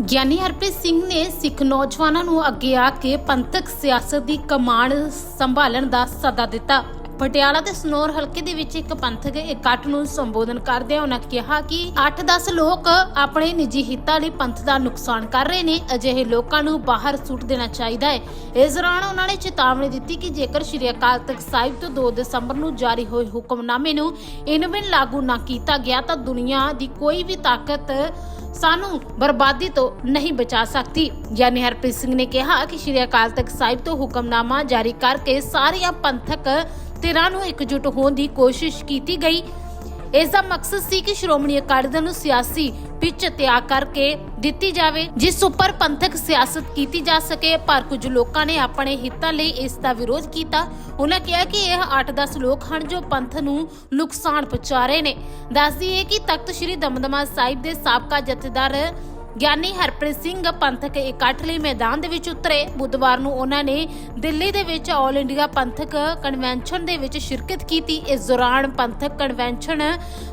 ਗਿਆਨੀ ਹਰਪ੍ਰੀਤ ਸਿੰਘ ਨੇ ਸਿੱਖ ਨੌਜਵਾਨਾਂ ਨੂੰ ਅੱਗੇ ਆ ਕੇ ਪੰਥਕ ਸਿਆਸਤ ਦੀ ਕਮਾਨ ਸੰਭਾਲਣ ਦਾ ਸੱਦਾ ਦਿੱਤਾ। ਪਟਿਆਲਾ ਦੇ ਸਨੌਰ ਹਲਕੇ ਦੇ ਵਿੱਚ ਇੱਕ ਪੰਥਕ ਇਕੱਠ ਨੂੰ ਸੰਬੋਧਨ ਕਰਦਿਆਂ ਉਹਨਾਂ ਕਿਹਾ ਕਿ 8-10 ਲੋਕ ਆਪਣੇ ਨਿੱਜੀ ਹਿੱਤਾਂ ਲਈ ਪੰਥ ਦਾ ਨੁਕਸਾਨ ਕਰ ਰਹੇ ਨੇ, ਅਜਿਹੇ ਲੋਕਾਂ ਨੂੰ ਬਾਹਰ ਸੁੱਟ ਦੇਣਾ ਚਾਹੀਦਾ ਹੈ। ਇਸ ਦੌਰਾਨ ਉਹਨਾਂ ਨੇ ਚੇਤਾਵਨੀ ਦਿੱਤੀ ਕਿ ਜੇਕਰ ਸ਼੍ਰੀ ਅਕਾਲ ਤਖਤ ਸਾਹਿਬ ਤੋਂ 2 ਦਸੰਬਰ ਨੂੰ ਜਾਰੀ ਹੋਏ ਹੁਕਮਨਾਮੇ ਨੂੰ ਇਨ ਬਿਨ ਲਾਗੂ ਨਾ ਕੀਤਾ ਗਿਆ, ਤਾਂ ਦੁਨੀਆ ਦੀ ਕੋਈ ਵੀ ਤਾਕਤ ਸਾਨੂੰ ਬਰਬਾਦੀ ਤੋਂ ਨਹੀਂ ਬਚਾ ਸਕਦੀ। ਯਾਨੀ ਹਰਪ੍ਰੀਤ ਸਿੰਘ ਨੇ ਕਿਹਾ ਕਿ ਸ਼੍ਰੀ ਅਕਾਲ ਤਖਤ ਸਾਹਿਬ ਤੋਂ ਹੁਕਮਨਾਮਾ ਜਾਰੀ ਕਰਕੇ ਸਾਰੀਆਂ ਪੰਥਕ ਧਿਰਾਂ ਨੂੰ ਇਕਜੁੱਟ ਹੋਣ ਦੀ ਕੋਸ਼ਿਸ਼ ਕੀਤੀ ਗਈ। ਇਸ ਦਾ ਮਕਸਦ ਸੀ ਕਿ ਸ਼੍ਰੋਮਣੀ ਅਕਾਲੀ ਦਲ ਨੂੰ ਸਿਆਸੀ ਪਿੱਚ ਤਿਆਗ ਕਰਕੇ ਦਿੱਤੀ ਜਾਵੇ, ਜਿਸ ਉੱਪਰ ਪੰਥਕ ਸਿਆਸਤ ਕੀਤੀ ਜਾ ਸਕੇ, ਪਰ ਕੁਝ ਲੋਕਾਂ ਨੇ ਆਪਣੇ ਹਿੱਤਾਂ ਲਈ ਇਸ ਦਾ ਵਿਰੋਧ ਕੀਤਾ। ਉਹਨਾਂ ਕਿਹਾ ਕਿ ਇਹ 8-10 ਲੋਕ ਹਨ ਜੋ ਪੰਥ ਨੂੰ ਨੁਕਸਾਨ ਪਹੁੰਚਾ ਰਹੇ ਨੇ। ਦੱਸਦੀ ਹੈ ਕਿ ਤਖਤ ਸ੍ਰੀ ਦਮਦਮਾ ਸਾਹਿਬ ਦੇ ਸਾਬਕਾ ਜਥੇਦਾਰ ਗਿਆਨੀ ਹਰਪ੍ਰੀਤ ਸਿੰਘ ਪੰਥਕ ਇਕੱਠ ਲਈ ਮੈਦਾਨ ਦੇ ਵਿੱਚ ਉਤਰੇ। ਬੁੱਧਵਾਰ ਨੂੰ ਉਹਨਾਂ ਨੇ ਦਿੱਲੀ ਦੇ ਵਿੱਚ ਆਲ ਇੰਡੀਆ ਪੰਥਕ ਕਨਵੈਨਸ਼ਨ ਦੇ ਵਿੱਚ ਸ਼ਿਰਕਤ ਕੀਤੀ। ਇਸ ਦੌਰਾਨ ਪੰਥਕ ਕਨਵੈਨਸ਼ਨ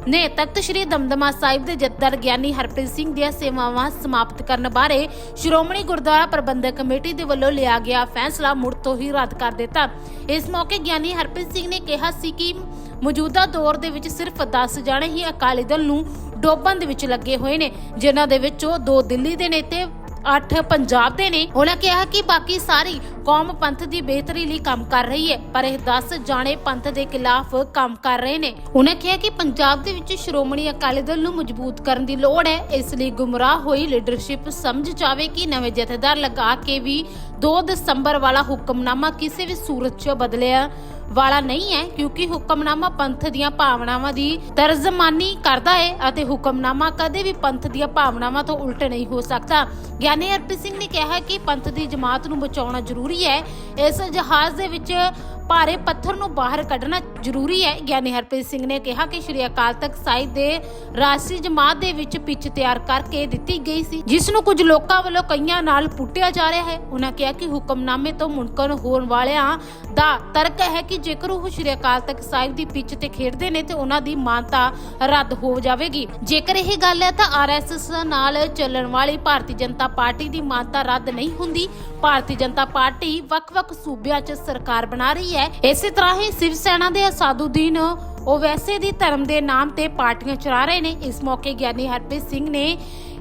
ਨੇ ਤਖਤ ਸ੍ਰੀ ਦਮਦਮਾ ਸਾਹਿਬ ਦੇ ਜਥੇਦਾਰ ਗਿਆਨੀ ਹਰਪ੍ਰੀਤ ਸਿੰਘ ਦੀਆਂ ਸੇਵਾਵਾਂ ਸਮਾਪਤ ਕਰਨ ਬਾਰੇ ਸ਼੍ਰੋਮਣੀ ਗੁਰਦੁਆਰਾ ਪ੍ਰਬੰਧਕ ਕਮੇਟੀ ਦੇ ਵੱਲੋਂ ਲਿਆ ਗਿਆ ਫੈਸਲਾ ਮੁੜ ਤੋਂ ਹੀ ਰੱਦ ਕਰ ਦਿੱਤਾ। ਇਸ ਮੌਕੇ ਗਿਆਨੀ ਹਰਪ੍ਰੀਤ ਸਿੰਘ ਨੇ ਕਿਹਾ ਸੀ ਕਿ ਮੌਜੂਦਾ ਦੌਰ ਦੇ ਵਿੱਚ ਸਿਰਫ 10 ਜਾਣੇ ਹੀ ਅਕਾਲੀ ਦਲ ਨੂੰ ਡੋਬਣ ਦੇ ਵਿੱਚ ਲੱਗੇ ਹੋਏ ਨੇ, ਜਿਨ੍ਹਾਂ ਦੇ ਵਿੱਚੋਂ ਦੋ ਦਿੱਲੀ ਦੇ ਨੇ ਤੇ 8 ਪੰਜਾਬ ਦੇ ਨੇ। ਉਹਨਾਂ ਕਿਹਾ ਕਿ ਬਾਕੀ ਸਾਰੀ ਕੌਮ ਪੰਥ ਦੀ ਬਿਹਤਰੀ ਲਈ ਕੰਮ ਕਰ ਰਹੀ ਹੈ, ਪਰ ਇਹ 10 ਜਾਣੇ ਪੰਥ ਦੇ ਖਿਲਾਫ ਕੰਮ ਕਰ ਰਹੇ ਨੇ। ਉਹਨਾਂ ਕਿਹਾ ਕਿ ਪੰਜਾਬ ਦੇ ਵਿੱਚ ਸ਼੍ਰੋਮਣੀ ਅਕਾਲੀ ਦਲ ਨੂੰ ਮਜ਼ਬੂਤ ਕਰਨ ਦੀ ਲੋੜ ਹੈ। ਇਸ ਲਈ ਗੁੰਮਰਾਹ ਹੋਈ ਲੀਡਰਸ਼ਿਪ ਸਮਝ ਜਾਵੇ ਕਿ ਨਵੇਂ ਜਥੇਦਾਰ ਲਗਾ ਕੇ ਵੀ 2 ਦਸੰਬਰ ਵਾਲਾ ਹੁਕਮਨਾਮਾ ਕਿਸੇ ਵੀ ਸੂਰਤ 'ਚ ਬਦਲਿਆ ਵਾਲਾ ਨਹੀਂ ਹੈ, ਕਿਉਂਕਿ ਹੁਕਮਨਾਮਾ ਪੰਥ ਦੀਆਂ ਭਾਵਨਾਵਾਂ ਦੀ ਤਰਜਮਾਨੀ ਕਰਦਾ ਹੈ ਅਤੇ ਹੁਕਮਨਾਮਾ ਕਦੇ ਵੀ ਪੰਥ ਦੀਆਂ ਭਾਵਨਾਵਾਂ ਤੋਂ ਉਲਟ ਨਹੀਂ ਹੋ ਸਕਦਾ। ਗਿਆਨੀ ਹਰਪ੍ਰੀਤ ਸਿੰਘ ਨੇ ਕਿਹਾ ਕਿ ਪੰਥ ਦੀ ਜਮਾਤ ਨੂੰ ਬਚਾਉਣਾ ਜ਼ਰੂਰੀ ਹੈ। ਇਸ ਜਹਾਜ਼ ਦੇ ਵਿੱਚ ਭਾਰੇ ਪੱਥਰ ਨੂੰ ਬਾਹਰ ਕੱਢਣਾ ਜ਼ਰੂਰੀ ਹੈ। ਗਿਆਨੀ ਹਰਪ੍ਰੀਤ ਸਿੰਘ ਨੇ ਕਿਹਾ ਕਿ ਸ਼੍ਰੀ ਅਕਾਲ ਤਖਤ ਸਾਹਿਬ ਦੇ ਰਾਸ਼ਟਰੀ ਜਮਾਤ ਦੇ ਵਿੱਚ ਪਿੱਚ ਤਿਆਰ ਕਰਕੇ ਦਿੱਤੀ ਗਈ ਸੀ, ਜਿਸ ਨੂੰ ਕੁਝ ਲੋਕਾਂ ਵੱਲੋਂ ਕਈਆਂ ਨਾਲ ਪੁੱਟਿਆ ਜਾ ਰਿਹਾ ਹੈ। ਉਹਨਾਂ ਕਿਹਾ ਕਿ ਹੁਕਮਨਾਮੇ ਤੋਂ ਮੁਨਕਰ ਹੋਣ ਵਾਲਿਆਂ ਦਾ ਤਰਕ ਹੈ ਕਿ ਜੇਕਰ ਉਹ ਸ਼੍ਰੀ ਅਕਾਲ ਤਖਤ ਸਾਹਿਬ ਦੀ ਪਿੱਚ ਤੇ ਖੇਡਦੇ ਨੇ ਤੇ ਉਹਨਾਂ ਦੀ ਮਾਨਤਾ ਰੱਦ ਹੋ ਜਾਵੇਗੀ। ਜੇਕਰ ਇਹ ਗੱਲ ਹੈ ਤਾਂ ਆਰਐਸਐਸ ਨਾਲ ਚੱਲਣ ਵਾਲੀ ਭਾਰਤੀ ਜਨਤਾ ਪਾਰਟੀ ਦੀ ਮਾਨਤਾ ਰੱਦ ਨਹੀਂ ਹੁੰਦੀ। ਭਾਰਤੀ ਜਨਤਾ ਪਾਰਟੀ ਵੱਖ-ਵੱਖ ਸੂਬਿਆਂ 'ਚ ਸਰਕਾਰ ਬਣਾ ਰਹੀ ਹੈ। ਇਸੇ ਤਰ੍ਹਾਂ ਹੀ ਸਿਵ ਸੈਨਾ ਦੇ ਅਸਾਦੁਦੀਨ ਓਵੈਸੇ ਦੀ ਧਰਮ ਦੇ ਨਾਮ ਤੇ ਪਾਰਟੀਆਂ ਚਲਾ ਰਹੇ ਨੇ। ਇਸ ਮੌਕੇ ਗਿਆਨੀ ਹਰਪ੍ਰੀਤ ਸਿੰਘ ਨੇ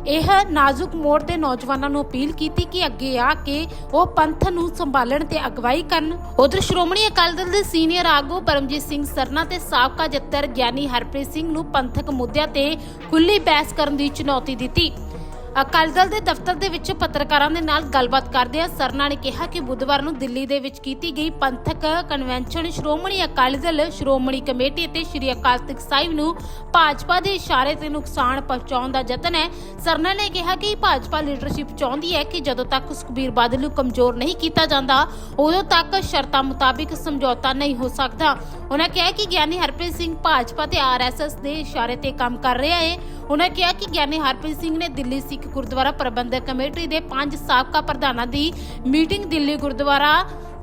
ਇਹ ਨਾਜ਼ੁਕ ਮੋੜ ਦੇ ਨੌਜਵਾਨਾਂ ਨੂੰ ਅਪੀਲ ਕੀਤੀ ਕਿ ਅੱਗੇ ਆ ਕੇ ਉਹ ਪੰਥ ਨੂੰ ਸੰਭਾਲਣ ਤੇ ਅਗਵਾਈ ਕਰਨ। ਉਧਰ ਸ਼੍ਰੋਮਣੀ ਅਕਾਲੀ ਦਲ ਦੇ ਸੀਨੀਅਰ ਆਗੂ ਪਰਮਜੀਤ ਸਿੰਘ ਸਰਨਾ ਤੇ ਸਾਬਕਾ ਜੱਤਰ ਗਿਆਨੀ ਹਰਪ੍ਰੀਤ ਸਿੰਘ ਨੂੰ ਪੰਥਕ ਮੁੱਦਿਆਂ ਤੇ ਖੁੱਲੀ ਬਹਿਸ ਕਰਨ ਦੀ ਚੁਣੌਤੀ ਦਿੱਤੀ। ਅਕਾਲੀ ਦਲ ਦੇ ਦਫ਼ਤਰ ਦੇ ਵਿੱਚ ਪੱਤਰਕਾਰਾਂ ਦੇ ਨਾਲ ਗੱਲਬਾਤ ਕਰਦਿਆਂ ਸਰਨਾ ਨੇ ਕਿਹਾ ਕਿ ਬੁੱਧਵਾਰ ਨੂੰ ਦਿੱਲੀ ਦੇ ਵਿੱਚ ਕੀਤੀ ਗਈ ਪੰਥਕ ਕਨਵੈਨਸ਼ਨ ਸ਼੍ਰੋਮਣੀ ਅਕਾਲੀ ਦਲ, ਸ਼੍ਰੋਮਣੀ ਕਮੇਟੀ ਅਤੇ ਸ਼੍ਰੀ ਅਕਾਲ ਤਖਤ ਸਾਹਿਬ ਨੂੰ ਭਾਜਪਾ ਦੇ ਇਸ਼ਾਰੇ ਤੇ ਨੁਕਸਾਨ ਪਹੁੰਚਾਉਣ ਦਾ ਯਤਨ ਹੈ। ਸਰਨਾ ਨੇ ਕਿਹਾ ਕਿ ਭਾਜਪਾ ਲੀਡਰਸ਼ਿਪ ਚਾਹੁੰਦੀ ਹੈ ਕਿ ਜਦੋਂ ਤੱਕ ਸੁਖਬੀਰ ਬਾਦਲ ਨੂੰ ਕਮਜ਼ੋਰ ਨਹੀਂ ਕੀਤਾ ਜਾਂਦਾ, ਉਦੋਂ ਤੱਕ ਸ਼ਰਤਾਂ ਮੁਤਾਬਿਕ ਸਮਝੌਤਾ ਨਹੀਂ ਹੋ ਸਕਦਾ। ਉਹਨਾਂ ਕਿਹਾ ਕਿ ਗਿਆਨੀ ਹਰਪ੍ਰੀਤ ਸਿੰਘ ਭਾਜਪਾ ਤੇ ਆਰਐਸਐਸ ਦੇ ਇਸ਼ਾਰੇ ਤੇ ਕੰਮ ਕਰ ਰਿਹਾ ਹੈ। ਉਹਨਾਂ ਕਿਹਾ ਕਿ ਗਿਆਨੀ ਹਰਪ੍ਰੀਤ ਸਿੰਘ ਨੇ ਦਿੱਲੀ ਸਿੱਖ ਗੁਰਦੁਆਰਾ ਪ੍ਰਬੰਧਕ ਕਮੇਟੀ ਦੇ ਪੰਜ ਸਾਬਕਾ ਪ੍ਰਧਾਨਾਂ ਦੀ ਮੀਟਿੰਗ ਦਿੱਲੀ ਗੁਰਦੁਆਰਾ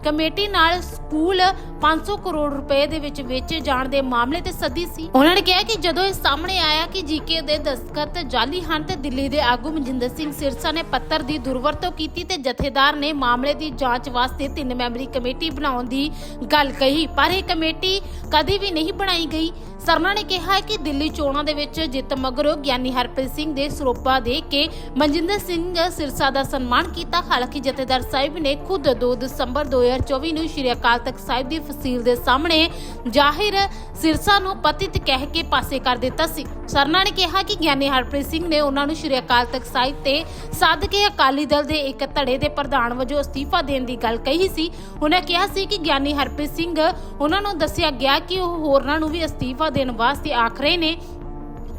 ਕਮੇਟੀ ਨਾਲ ਸਕੂਲ 500 ਕਰੋੜ ਰੁਪਏ ਦੇ ਵਿੱਚ ਵੇਚੇ ਜਾਣ ਦੇ ਮਾਮਲੇ ਤੇ ਸੱਦੀ ਸੀ। ਉਹਨਾਂ ਨੇ ਕਿਹਾ ਕਿ ਜਦੋਂ ਇਹ ਸਾਹਮਣੇ ਆਇਆ ਕਿ ਜੀਕੇ ਦੇ ਦਸਤਖਤ ਜਾਲੀ ਹਨ ਤੇ ਦਿੱਲੀ ਦੇ ਆਗੂ ਮਨਜਿੰਦਰ ਸਿੰਘ ਸਿਰਸਾ ਨੇ ਪੱਤਰ ਦੀ ਦੁਰਵਰਤੋਂ ਕੀਤੀ ਤੇ ਜਥੇਦਾਰ ਨੇ ਮਾਮਲੇ ਦੀ ਜਾਂਚ ਵਾਸਤੇ ਤਿੰਨ ਮੈਂਬਰੀ ਕਮੇਟੀ ਬਣਾਉਣ ਦੀ ਗੱਲ ਕਹੀ, ਪਰ ਇਹ ਕਮੇਟੀ ਕਦੀ ਵੀ ਨਹੀਂ ਬਣਾਈ ਗਈ। ਸਰਨਾ ਨੇ ਕਿਹਾ ਕਿ ਦਿੱਲੀ ਚੋਣਾਂ ਦੇ ਵਿੱਚ ਜਿੱਤ ਮਗਰੋਂ ਗਿਆਨੀ ਹਰਪ੍ਰੀਤ ਸਿੰਘ ਦੇ ਸਰੋਪਾ ਦੇ ਕੇ ਮਨਜਿੰਦਰ ਸਿੰਘ ਸਿਰਸਾ ਦਾ ਸਨਮਾਨ ਕੀਤਾ। ਹਾਲਾਂਕਿ ਜਥੇਦਾਰ ਸਾਹਿਬ ਨੇ ਖੁਦ 2 ਦਸੰਬਰ 2024 ਨੂੰ ਸ਼੍ਰੀ ਅਕਾਲ ਤਖਤ ਸਾਹਿਬ ਦੀ ਫਸੀਲ ਦੇ ਸਾਹਮਣੇ ਜ਼ਾਹਿਰ ਸਿਰਸਾ ਨੂੰ ਪਤਿਤ ਕਹਿ ਕੇ ਪਾਸੇ ਕਰ ਦਿੱਤਾ ਸੀ। ਸਰਨਾ ਨੇ ਕਿਹਾ ਕਿ ਗਿਆਨੀ ਹਰਪ੍ਰੀਤ ਸਿੰਘ ਨੇ ਉਹਨਾਂ ਨੂੰ ਸ਼੍ਰੀ ਅਕਾਲ ਤਖਤ ਸਾਹਿਬ ਤੇ ਸੱਦ ਕੇ ਅਕਾਲੀ ਦਲ ਦੇ ਇੱਕ ਧੜੇ ਦੇ ਪ੍ਰਧਾਨ ਵਜੋਂ ਅਸਤੀਫਾ ਦੇਣ ਦੀ ਗੱਲ ਕਹੀ ਸੀ। ਉਹਨਾਂ ਕਿਹਾ ਸੀ ਕਿ ਗਿਆਨੀ ਹਰਪ੍ਰੀਤ ਸਿੰਘ ਉਹਨਾਂ ਨੂੰ ਦੱਸਿਆ ਗਿਆ ਕਿ ਉਹ ਹੋਰਨਾਂ ਨੂੰ ਵੀ ਅਸਤੀਫਾ ਦੇਣ ਵਾਸਤੇ ਆਖ ਰਹੇ ਨੇ,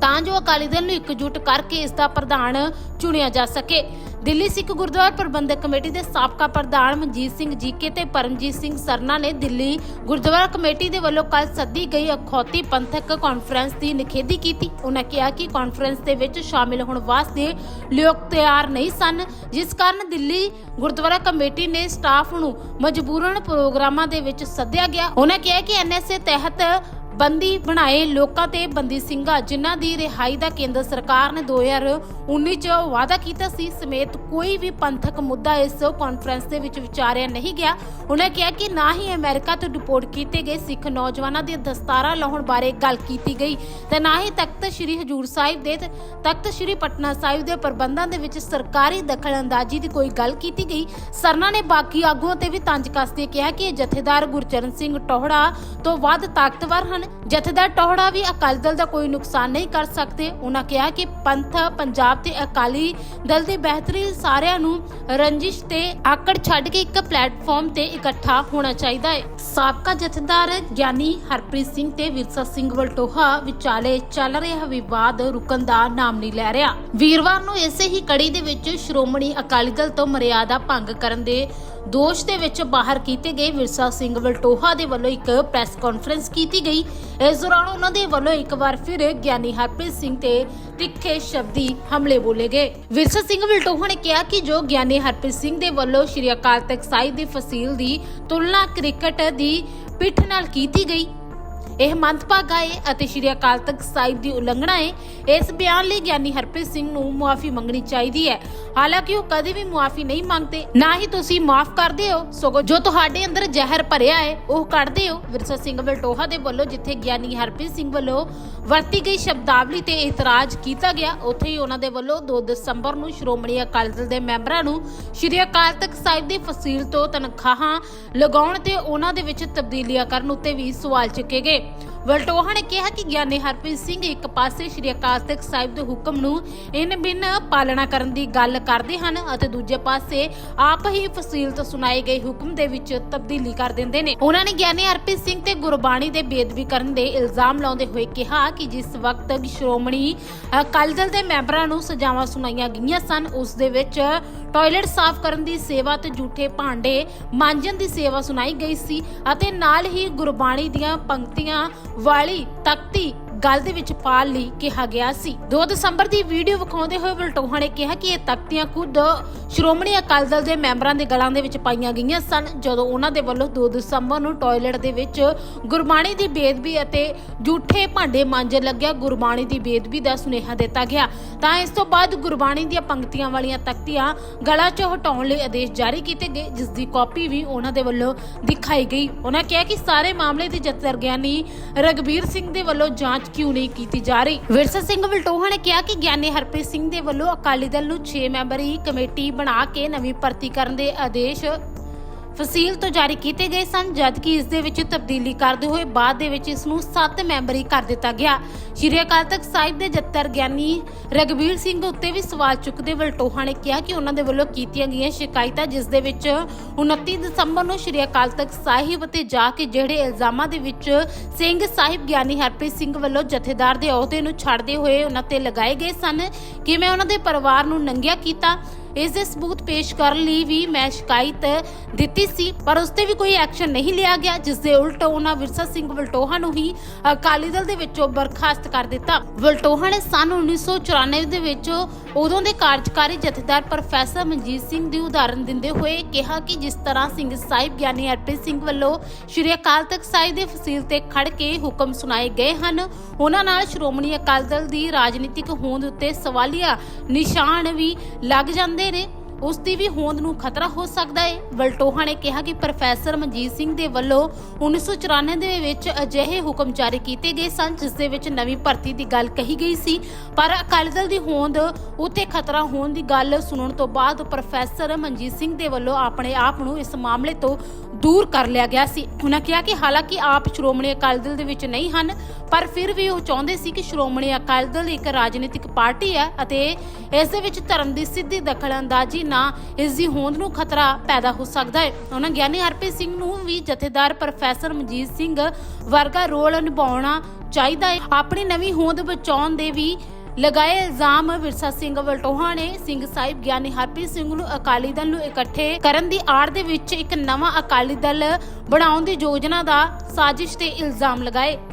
ਤਾਂ ਜੋ ਅਕਾਲੀ ਦਲ ਨੂੰ ਇਕਜੁੱਟ ਕਰਕੇ ਇਸ ਦਾ ਪ੍ਰਧਾਨ ਚੁਣਿਆ ਜਾ ਸਕੇ। ਦਿੱਲੀ ਸਿੱਖ ਗੁਰਦੁਆਰਾ ਪ੍ਰਬੰਧਕ ਕਮੇਟੀ ਦੇ ਸਾਬਕਾ ਪ੍ਰਧਾਨ ਮਨਜੀਤ ਸਿੰਘ ਜੀਕੇ ਤੇ ਪਰਮਜੀਤ ਸਿੰਘ ਸਰਨਾ ਨੇ ਦਿੱਲੀ ਗੁਰਦੁਆਰਾ ਕਮੇਟੀ ਦੇ ਵੱਲੋਂ ਕੱਲ ਸੱਦੀ ਗਈ ਅਖੌਤੀ ਪੰਥਕ ਕਾਨਫਰੰਸ ਦੀ ਨਿਖੇਧੀ ਕੀਤੀ। ਉਹਨਾਂ ਕਿਹਾ ਕਿ ਕਾਨਫਰੰਸ ਦੇ ਵਿੱਚ ਸ਼ਾਮਿਲ ਹੋਣ ਵਾਸਤੇ ਲੋਕ ਤਿਆਰ ਨਹੀਂ ਸਨ, ਜਿਸ ਕਾਰਨ ਦਿੱਲੀ ਗੁਰਦੁਆਰਾ ਕਮੇਟੀ ਨੇ ਸਟਾਫ ਨੂੰ ਮਜਬੂਰਨ ਪ੍ਰੋਗਰਾਮਾਂ ਦੇ ਵਿੱਚ ਸੱਦਿਆ ਗਿਆ। ਉਹਨਾਂ ਕਿਹਾ ਕਿ ਐਨਐਸਏ ਤਹਿਤ ਬੰਦੀ ਬਣਾਏ ਲੋਕਾਂ ਤੇ ਬੰਦੀ ਸਿੰਘਾਂ, ਜਿਨ੍ਹਾਂ ਦੀ ਰਿਹਾਈ ਦਾ ਕੇਂਦਰ ਸਰਕਾਰ ਨੇ 2019 ਚ ਵਾਅਦਾ ਕੀਤਾ ਸੀ, ਸਮੇਤ ਕੋਈ ਵੀ ਪੰਥਕ ਮੁੱਦਾ ਇਸ ਕਾਨਫਰੰਸ ਦੇ ਵਿੱਚ ਵਿਚਾਰਿਆ ਨਹੀਂ ਗਿਆ। ਉਹਨਾਂ ਕਿਹਾ ਕਿ ਨਾ ਹੀ ਅਮਰੀਕਾ ਤੋਂ ਡਿਪੋਰਟ ਕੀਤੇ ਗਏ ਸਿੱਖ ਨੌਜਵਾਨਾਂ ਦੀਆਂ ਦਸਤਾਰਾਂ ਲਾਉਣ ਬਾਰੇ ਗੱਲ ਕੀਤੀ ਗਈ ਤੇ ਨਾ ਹੀ ਤਖਤ ਸ੍ਰੀ ਹਜੂਰ ਸਾਹਿਬ ਦੇ ਤਖਤ ਸ੍ਰੀ ਪਟਨਾ ਸਾਹਿਬ ਦੇ ਪ੍ਰਬੰਧਾਂ ਦੇ ਵਿੱਚ ਸਰਕਾਰੀ ਦਖਲਅੰਦਾਜ਼ੀ ਦੀ ਕੋਈ ਗੱਲ ਕੀਤੀ ਗਈ। ਸਰਨਾ ਨੇ ਬਾਕੀ ਆਗੂਆਂ ਤੇ ਵੀ ਤੰਜ ਕੱਸਦੇ ਕਿਹਾ ਕਿ ਇਹ ਜਥੇਦਾਰ ਗੁਰਚਰਨ ਸਿੰਘ ਟੋਹੜਾ ਤੋਂ ਵੱਧ ਤਾਕਤਵਰ ਹਨ। ਜਥੇਦਾਰ ਟੋਹੜਾ ਵੀ ਅਕਾਲੀ ਦਲ ਦਾ ਕੋਈ ਨੁਕਸਾਨ ਨਹੀਂ ਕਰ ਸਕਦੇ, ਉਹਨਾਂ ਕਿਹਾ ਕਿ ਪੰਥ ਪੰਜਾਬ ਤੇ ਅਕਾਲੀ ਦਲ ਦੀ ਬਿਹਤਰੀ ਸਾਰਿਆਂ ਨੂੰ ਰੰਜਿਸ਼ ਤੇ ਆਕੜ ਛੱਡ ਕੇ ਇੱਕ ਪਲੇਟਫਾਰਮ ਤੇ ਇਕੱਠਾ ਹੋਣਾ ਚਾਹੀਦਾ ਹੈ। ਸਾਬਕਾ ਜਥੇਦਾਰ ਗਿਆਨੀ ਹਰਪ੍ਰੀਤ ਸਿੰਘ ਤੇ ਵਿਰਸਾ ਸਿੰਘ ਵਲਟੋਹਾ ਵਿਚਾਲੇ ਚੱਲ ਰਿਹਾ ਵਿਵਾਦ ਰੁਕਣ ਦਾ ਨਾਮ ਨਹੀਂ ਲੈ ਰਿਹਾ। ਵੀਰਵਾਰ ਨੂੰ ਇਸੇ ਹੀ ਕੜੀ ਦੇ ਵਿੱਚ ਸ਼੍ਰੋਮਣੀ ਅਕਾਲੀ ਦਲ ਤੋਂ ਮਰਿਆਦਾ ਭੰਗ ਕਰਨ ਦੇ ਦੋਸ਼ ਦੇ ਵਿੱਚ ਬਾਹਰ ਕੀਤੇ ਗਏ ਵਿਰਸਾ ਸਿੰਘ ਵਲਟੋਹਾ ਦੇ ਵੱਲੋਂ ਇੱਕ ਪ੍ਰੈਸ ਕਾਨਫਰੰਸ ਕੀਤੀ ਗਈ। ਇਸ ਦੌਰਾਨ ਉਹਨਾਂ ਦੇ ਵੱਲੋਂ ਇੱਕ ਵਾਰ ਫਿਰ ਗਿਆਨੀ ਹਰਪ੍ਰੀਤ ਸਿੰਘ ਤੇ ਤਿੱਖੇ ਸ਼ਬਦੀ ਹਮਲੇ ਬੋਲੇ ਗਏ। ਵਿਰਸਾ ਸਿੰਘ ਵਲਟੋਹਾ ਨੇ ਕਿਹਾ ਕਿ ਜੋ ਗਿਆਨੀ ਹਰਪ੍ਰੀਤ ਸਿੰਘ ਦੇ ਵੱਲੋਂ ਸ਼੍ਰੀ ਅਕਾਲ ਤਖਤ ਸਾਹਿਬ ਦੀ ਫਸੀਲ ਦੀ ਤੁਲਨਾ ਕ੍ਰਿਕਟ ਦੀ ਪਿੱਠ ਨਾਲ ਕੀਤੀ ਗਈ ਇਹ ਮੰਦਭਾਗਾ ਹੈ ਅਤੇ ਸ਼੍ਰੀ ਅਕਾਲ ਤਖਤ ਸਾਹਿਬ ਦੀ ਉਲੰਘਣਾ ਹੈ ਇਸ ਬਿਆਨ ਲਈ ਗਿਆਨੀ ਹਰਪ੍ਰੀਤ ਸਿੰਘ ਨੂੰ ਮੁਆਫੀ ਮੰਗਣੀ ਚਾਹੀਦੀ ਹੈ। ਹਾਲਾਂਕਿ ਉਹ ਕਦੇ ਵੀ ਮੁਆਫੀ ਨਹੀਂ ਮੰਗਦੇ। ਨਾ ਹੀ ਤੁਸੀਂ ਮਾਫ ਕਰਦੇ ਹੋ। ਸਗੋਂ ਜੋ ਤੁਹਾਡੇ ਅੰਦਰ ਜ਼ਹਿਰ ਭਰਿਆ ਹੈ ਉਹ ਕੱਢਦੇ ਹੋ। ਵਿਰਸਾ ਸਿੰਘ ਵਲਟੋਹਾ ਦੇ ਵੱਲੋਂ ਜਿੱਥੇ ਗਿਆਨੀ ਹਰਪ੍ਰੀਤ ਸਿੰਘ ਵੱਲੋਂ ਵਰਤੀ ਗਈ ਸ਼ਬਦਾਵਲੀ ਤੇ ਇਤਰਾਜ਼ ਕੀਤਾ ਗਿਆ, ਉੱਥੇ ਹੀ ਉਹਨਾਂ ਦੇ ਵੱਲੋਂ 2 ਦਸੰਬਰ ਨੂੰ ਸ਼੍ਰੋਮਣੀ ਅਕਾਲੀ ਦਲ ਦੇ ਮੈਂਬਰਾਂ ਨੂੰ ਸ਼੍ਰੀ ਅਕਾਲ ਤਖਤ ਸਾਹਿਬ ਦੀ ਫਸੀਲ ਤੋਂ ਤਨਖਾਹਾਂ ਲਗਾਉਣ ਤੇ ਉਹਨਾਂ ਦੇ ਵਿੱਚ ਤਬਦੀਲੀਆਂ ਕਰਨ ਉੱਤੇ ਵੀ ਸਵਾਲ ਚੁੱਕੇ ਗਏ ਵਲਟੋਹਾ ਨੇ ਕਿਹਾ ਕਿ ਗਿਆਨੀ ਹਰਪ੍ਰੀਤ ਸਿੰਘ ਇੱਕ ਪਾਸੇ ਸ਼੍ਰੀ ਅਕਾਲ ਤਖਤ ਸਾਹਿਬ ਦੇ ਹੁਕਮ ਨੂੰ ਇਨ ਬਿਨ ਪਾਲਣਾ ਕਰਨ ਦੀ ਗੱਲ ਕਰਦੇ ਹਨ ਅਤੇ ਦੂਜੇ ਪਾਸੇ ਆਪ ਹੀ ਫਸੀਲ ਤੋਂ ਸੁਣਾਏ ਗਏ ਹੁਕਮ ਦੇ ਵਿੱਚ ਤਬਦੀਲੀ ਕਰ ਦਿੰਦੇ ਨੇ। ਉਹਨਾਂ ਨੇ ਗਿਆਨੀ ਹਰਪ੍ਰੀਤ ਸਿੰਘ ਤੇ ਗੁਰਬਾਣੀ ਦੇ ਬੇਦਬੀ ਕਰਨ ਦੇ ਇਲਜ਼ਾਮ ਲਾਉਂਦੇ ਹੋਏ ਕਿਹਾ ਕਿ ਜਿਸ ਵਕਤ ਸ਼੍ਰੋਮਣੀ ਅਕਾਲੀ ਦਲ ਦੇ ਮੈਂਬਰਾਂ ਨੂੰ ਸਜ਼ਾਵਾਂ ਸੁਣਾਈਆਂ ਗਈਆਂ ਸਨ, ਉਸ ਦੇ ਵਿੱਚ ਟਾਇਲਟ ਸਾਫ਼ ਕਰਨ ਦੀ ਸੇਵਾ ਤੇ ਝੂਠੇ ਭਾਂਡੇ ਮਾਂਜਣ ਦੀ ਸੇਵਾ ਸੁਣਾਈ ਗਈ ਸੀ ਅਤੇ ਨਾਲ ਹੀ ਗੁਰਬਾਣੀ ਦੀਆਂ ਪੰਕਤੀਆਂ ਵਾਲੀ ਤਖਤੀ ਗੱਲ ਦੇ ਵਿੱਚ ਪਾਲ ਲਈ ਕਿਹਾ ਗਿਆ ਸੀ। 2 ਦਸੰਬਰ ਦੀ ਵੀਡੀਓ ਵਿਖਾਉਂਦੇ ਹੋਏ ਵਲਟੋਹਾ ਨੇ ਕਿਹਾ ਕਿ ਇਹ ਤਖਤੀਆਂ ਖੁਦ ਸ਼੍ਰੋਮਣੀ ਅਕਾਲੀ ਦਲ ਦੇ ਮੈਂਬਰਾਂ ਦੇ ਗਲਾਂ ਦੇ ਵਿੱਚ ਪਾਈਆਂ ਗਈਆਂ ਸਨ। ਜਦੋਂ ਉਹਨਾਂ ਦੇ ਵੱਲੋਂ 2 ਦਸੰਬਰ ਨੂੰ ਟਾਇਲਟ ਦੇ ਵਿੱਚ ਗੁਰਬਾਣੀ ਦੀ ਬੇਦਬੀ ਅਤੇ ਝੂਠੇ ਭਾਂਡੇ ਮਾਂਜਣ ਲੱਗਿਆ, ਗੁਰਬਾਣੀ ਦੀ ਬੇਦਬੀ ਦਾ ਸੁਨੇਹਾ ਦਿੱਤਾ ਗਿਆ। ਤਾਂ ਇਸ ਤੋਂ ਬਾਅਦ ਗੁਰਬਾਣੀ ਦੀਆਂ ਪੰਕਤੀਆਂ ਵਾਲੀਆਂ ਤਖਤੀਆਂ ਗਲਾਂ 'ਚੋਂ ਹਟਾਉਣ ਲਈ ਆਦੇਸ਼ ਜਾਰੀ ਕੀਤੇ ਗਏ, ਜਿਸ ਦੀ ਕਾਪੀ ਵੀ ਉਹਨਾਂ ਦੇ ਵੱਲੋਂ ਦਿਖਾਈ ਗਈ। ਉਹਨਾਂ ਕਿਹਾ ਕਿ ਸਾਰੇ ਮਾਮਲੇ ਦੀ ਜੱਤਰ ਗਿਆਨੀ ਰਗਬੀਰ ਸਿੰਘ ਦੇ ਵੱਲੋਂ ਜਾਂਚ ਕਿਉਂ ਨਹੀਂ ਕੀਤੀ ਜਾ ਰਹੀ? ਵਿਰਸਾ ਸਿੰਘ ਵਲਟੋਹਾ ਨੇ ਕਿਹਾ ਕਿ ਗਿਆਨੀ ਹਰਪ੍ਰੀਤ ਸਿੰਘ ਦੇ ਵੱਲੋਂ ਅਕਾਲੀ ਦਲ ਨੂੰ 6 ਮੈਂਬਰੀ ਕਮੇਟੀ ਬਣਾ ਕੇ ਨਵੀਂ ਭਰਤੀ ਕਰਨ ਦੇ ਆਦੇਸ਼ ਫਸੀਲ ਤੋਂ ਜਾਰੀ ਕੀਤੇ ਗਏ ਸਨ, ਜਦਕਿ ਇਸ ਦੇ ਵਿੱਚ ਤਬਦੀਲੀ ਕਰਦੇ ਹੋਏ ਬਾਅਦ ਦੇ ਵਿੱਚ ਇਸ ਨੂੰ 7 ਮੈਂਬਰੀ ਕਰ ਦਿੱਤਾ ਗਿਆ। ਸ਼੍ਰੀ ਅਕਾਲ ਤਖਤ ਸਾਹਿਬ ਦੇ ਜੱਤਰ ਗਿਆਨੀ ਰਗਵੀਰ ਸਿੰਘ ਉੱਤੇ ਵੀ ਸਵਾਲ ਚੁੱਕਦੇ ਵਲਟੋਹਾ ਨੇ ਕਿਹਾ ਕਿ ਉਹਨਾਂ ਦੇ ਵੱਲੋਂ ਕੀਤੀਆਂ ਗਈਆਂ ਸ਼ਿਕਾਇਤਾਂ, ਜਿਸ ਦੇ ਵਿੱਚ 29 ਦਸੰਬਰ ਨੂੰ ਸ਼੍ਰੀ ਅਕਾਲ ਤਖਤ ਸਾਹਿਬ ਤੇ ਜਾ ਕੇ ਜਿਹੜੇ ਇਲਜ਼ਾਮਾਂ ਦੇ ਵਿੱਚ ਸਿੰਘ ਸਾਹਿਬ ਗਿਆਨੀ ਹਰਪ੍ਰੀਤ ਸਿੰਘ ਵੱਲੋਂ ਜਥੇਦਾਰ ਦੇ ਅਹੁਦੇ ਨੂੰ ਛੱਡਦੇ ਹੋਏ ਉਹਨਾਂ ਤੇ ਲਗਾਏ ਗਏ ਸਨ ਕਿ ਮੈਂ ਉਹਨਾਂ ਦੇ ਪਰਿਵਾਰ ਨੂੰ ਨੰਗਿਆ ਕੀਤਾ ਇਸ ਦੇ ਸਬੂਤ ਪੇਸ਼ ਕਰਨ ਲਈ ਵੀ ਮੈਂ ਸ਼ਿਕਾਇਤ ਦਿੱਤੀ ਸੀ, ਪਰ ਉਸ ਤੇ ਵੀ ਕੋਈ ਐਕਸ਼ਨ ਨਹੀਂ ਲਿਆ ਗਿਆ, ਜਿਸ ਦੇ ਉਲਟ ਉਹਨਾਂ ਵਿਰਸਾ ਸਿੰਘ ਵਲਟੋਹਾ ਨੂੰ ਹੀ ਅਕਾਲੀ ਦਲ ਦੇ ਵਿੱਚੋਂ ਬਰਖਾਸਤ ਕਰ ਦਿੱਤਾ। ਵਲਟੋਹਾ ਨੇ ਸਨ 1994 ਦੇ ਵਿੱਚ ਉਦੋਂ ਦੇ ਕਾਰਜਕਾਰੀ ਜਥੇਦਾਰ ਪ੍ਰੋਫੈਸਰ ਮਨਜੀਤ ਸਿੰਘ ਦੀ ਉਦਾਹਰਨ ਦਿੰਦੇ ਹੋਏ ਕਿਹਾ ਕਿ ਜਿਸ ਤਰ੍ਹਾਂ ਸਿੰਘ ਸਾਹਿਬ ਗਿਆਨੀ ਹਰਪ੍ਰੀਤ ਸਿੰਘ ਵੱਲੋਂ ਸ਼੍ਰੀ ਅਕਾਲ ਤਖਤ ਸਾਹਿਬ ਦੇ ਫਸੀਲ ਤੇ ਖੜ ਕੇ ਹੁਕਮ ਸੁਣਾਏ ਗਏ ਹਨ, ਉਹਨਾਂ ਨਾਲ ਸ਼੍ਰੋਮਣੀ ਅਕਾਲੀ ਦਲ ਦੀ ਰਾਜਨੀਤਿਕ ਹੋਂਦ ਉੱਤੇ ਸਵਾਲੀਆ ਨਿਸ਼ਾਨ ਵੀ ਲੱਗ ਜਾਂਦੇ ਨੇ। ਉਸ ਦੀ ਵੀ ਹੋਂਦ ਨੂੰ ਖਤਰਾ ਹੋ ਸਕਦਾ ਹੈ ਵਲਟੋਹਾ ਨੇ ਕਿਹਾ ਕਿ ਪ੍ਰੋਫੈਸਰ ਮਨਜੀਤ ਸਿੰਘ ਦੇ ਵੱਲੋਂ 1994 ਦੇ ਵਿੱਚ ਅਜਿਹੇ ਹੁਕਮ ਜਾਰੀ ਕੀਤੇ ਗਏ ਸਨ, ਜਿਸ ਦੇ ਵਿੱਚ ਨਵੀਂ ਭਰਤੀ ਦੀ ਗੱਲ ਕਹੀ ਗਈ ਸੀ। ਪਰ ਅਕਾਲੀ ਦਲ ਦੀ ਹੋਂਦ ਉੱਤੇ ਖਤਰਾ ਹੋਣ ਦੀ ਗੱਲ ਸੁਣਨ ਤੋਂ ਬਾਅਦ ਪ੍ਰੋਫੈਸਰ ਮਨਜੀਤ ਸਿੰਘ ਦੇ ਵੱਲੋਂ ਆਪਣੇ ਆਪ ਨੂੰ ਇਸ ਮਾਮਲੇ ਤੋਂ ਦੂਰ ਕਰ ਲਿਆ ਗਿਆ ਸੀ। ਉਹਨਾਂ ਕਿਹਾ ਕਿ ਹਾਲਾਂਕਿ ਆਪ ਸ਼੍ਰੋਮਣੀ ਅਕਾਲੀ ਦਲ ਦੇ ਵਿੱਚ ਨਹੀਂ ਹਨ ਪਰ ਫਿਰ ਵੀ ਉਹ ਚਾਹੁੰਦੇ ਸੀ ਕਿ ਸ਼੍ਰੋਮਣੀ ਅਕਾਲੀ ਦਲ ਇੱਕ ਰਾਜਨੀਤਿਕ ਪਾਰਟੀ ਹੈ ਅਤੇ ਇਸ ਦੇ ਵਿੱਚ ਧਰਮ ਦੀ ਸਿੱਧੀ ਦਖਲਅੰਦਾਜ਼ੀ ਨਾ ਇਸ ਦੀ ਹੋਂਦ ਨੂੰ ਖਤਰਾ ਪੈਦਾ ਹੋ ਸਕਦਾ ਹੈ। ਉਹਨਾਂ ਗਿਆਨੀ ਹਰਪ੍ਰੀਤ ਸਿੰਘ ਨੂੰ ਵੀ ਜਥੇਦਾਰ ਪ੍ਰੋਫੈਸਰ ਮਨਜੀਤ ਸਿੰਘ ਵਰਗਾ ਰੋਲ ਨਿਭਾਉਣਾ ਚਾਹੀਦਾ ਹੈ। ਆਪਣੀ ਨਵੀਂ ਹੋਂਦ ਬਚਾਉਣ ਦੇ ਵੀ ਲਗਾਏ ਇਲਜ਼ਾਮ ਵਿਰਸਾ ਸਿੰਘ ਵਲਟੋਹਾ ਨੇ। ਸਿੰਘ ਸਾਹਿਬ, ਗਿਆਨੀ ਹਰਪ੍ਰੀਤ ਸਿੰਘ ਨੂੰ ਅਕਾਲੀ ਦਲ ਨੂੰ ਇਕੱਠੇ ਕਰਨ ਦੀ ਆੜ ਦੇ ਵਿੱਚ ਇੱਕ ਨਵਾਂ ਅਕਾਲੀ ਦਲ ਬਣਾਉਣ ਦੀ ਯੋਜਨਾ ਦਾ ਸਾਜ਼ਿਸ਼ ਤੇ ਇਲਜ਼ਾਮ ਲਗਾਏ।